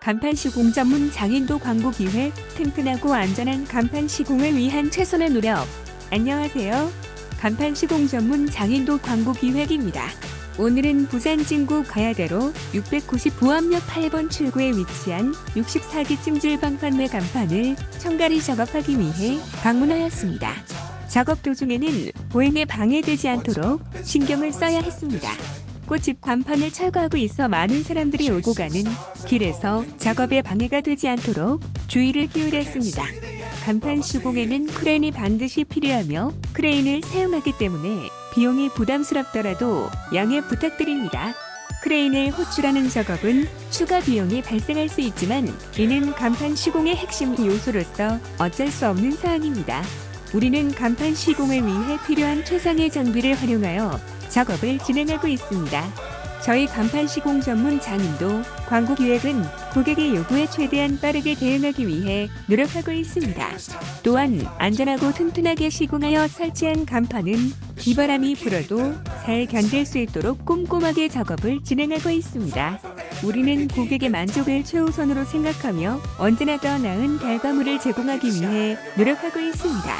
간판 시공 전문 장인도 광고 기획 튼튼하고 안전한 간판 시공을 위한 최선의 노력. 안녕하세요. 간판 시공 전문 장인도 광고 기획입니다. 오늘은 부산 진구 가야대로 690 부암역 8번 출구에 위치한 64기 찜질 방 판매 간판을 청가리 작업하기 위해 방문하였습니다. 작업 도중에는 보행에 방해되지 않도록 신경을 써야 했습니다. 꽃집 간판을 철거하고 있어 많은 사람들이 오고 가는 길에서 작업에 방해가 되지 않도록 주의를 기울였습니다. 간판 시공에는 크레인이 반드시 필요하며 크레인을 사용하기 때문에 비용이 부담스럽더라도 양해 부탁드립니다. 크레인을 호출하는 작업은 추가 비용이 발생할 수 있지만 이는 간판 시공의 핵심 요소로서 어쩔 수 없는 사항입니다. 우리는 간판 시공을 위해 필요한 최상의 장비를 활용하여 작업을 진행하고 있습니다. 저희 간판 시공 전문 장인도 광고 기획은 고객의 요구에 최대한 빠르게 대응하기 위해 노력하고 있습니다. 또한 안전하고 튼튼하게 시공하여 설치한 간판은 비바람이 불어도 잘 견딜 수 있도록 꼼꼼하게 작업을 진행하고 있습니다. 우리는 고객의 만족을 최우선으로 생각하며 언제나 더 나은 결과물을 제공하기 위해 노력하고 있습니다.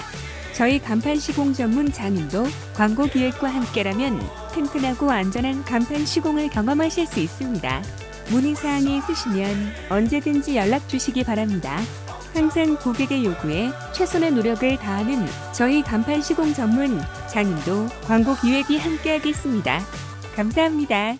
저희 간판 시공 전문 장인도 광고 기획과 함께라면 튼튼하고 안전한 간판 시공을 경험하실 수 있습니다. 문의사항이 있으시면 언제든지 연락 주시기 바랍니다. 항상 고객의 요구에 최선의 노력을 다하는 저희 간판 시공 전문 장인도 광고 기획이 함께하겠습니다. 감사합니다.